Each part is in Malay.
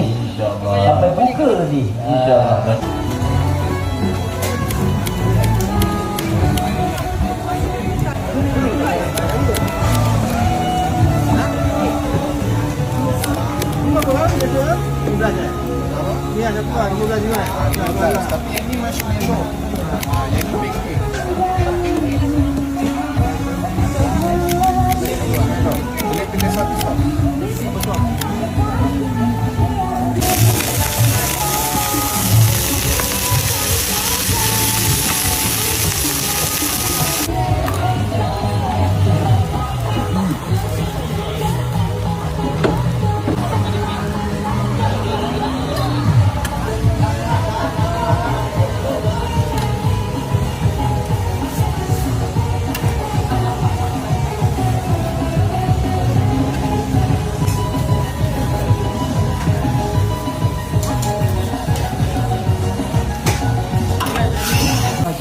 InsyaAllah. Sampai buka ni. InsyaAllah. Tapi ini marshmallow. Ah, yang lebih kecil. Boleh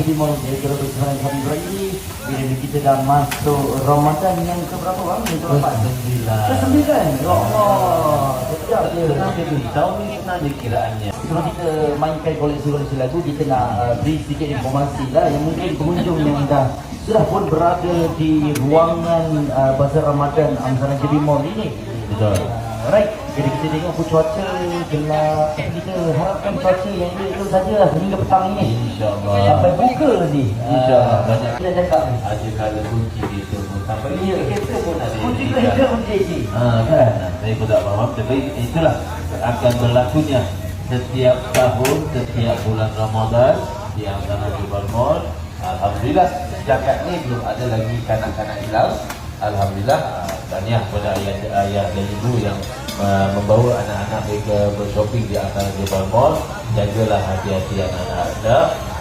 Jadi kalau berjalan kami ini bila kita dah masuk Ramadan yang ke berapa bang? Yang ke berapa? Sembilan. Ke sembilan. Ya Allah. Sejak dia. Kenapa? Tahun ni sebenarnya kiraannya. Sebelum kita mainkan koleksi-koleksi lagu, kita nak uh, beri sedikit informasi lah yang mungkin pengunjung yang dah sudah pun berada di ruangan uh, Ramadan Amsaran Jadi Mall ini. Betul. Uh, right, jadi kita tengok pun cuaca gelap. Tapi kita harapkan cuaca yang itu sajalah hingga petang ini. InsyaAllah. Sampai buka ni. InsyaAllah. Banyak Kita cakap ni. Ada kala kunci kita pun sampai Ya, kereta pun ada. Kunci kereta dalam. kunci ni. Ah, kan? Saya pun tak faham Tapi itulah Akan berlakunya Setiap tahun Setiap bulan Ramadan Di antara Jubal Mall Alhamdulillah Setakat ni belum ada lagi Kanak-kanak hilang Alhamdulillah ah, Tahniah kepada ayah, ayah dan ibu yang uh, Membawa anak-anak mereka Bershopping di antara Jubal Mall Jagalah hati-hati anak-anak anda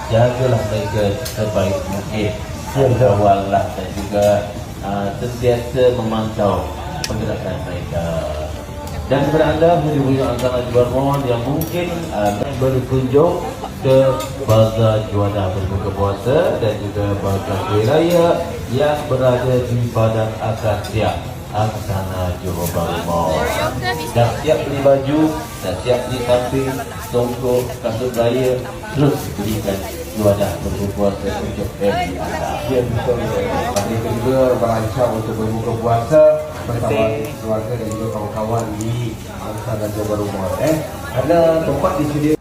Jagalah mereka Sebaik mungkin Ya, betul. Awallah dan juga uh, Sentiasa memantau pergerakan mereka. Dan kepada anda pengunjung antara Jual Mall yang mungkin uh, berkunjung ke Bazar Juanda berbuka puasa dan juga Bazar Kuih Raya yang berada di Padang Akasia Aksana Johor Bahru Mall. Dah siap beli baju, dah siap beli samping, tongkok, kasut raya, terus belikan Juanda berbuka puasa untuk family anda. Ya betul. Hari kedua berancang untuk berbuka puasa bersama keluarga dan juga kawan-kawan di Angsa dan Jawa Rumah. Eh, ada tempat di sini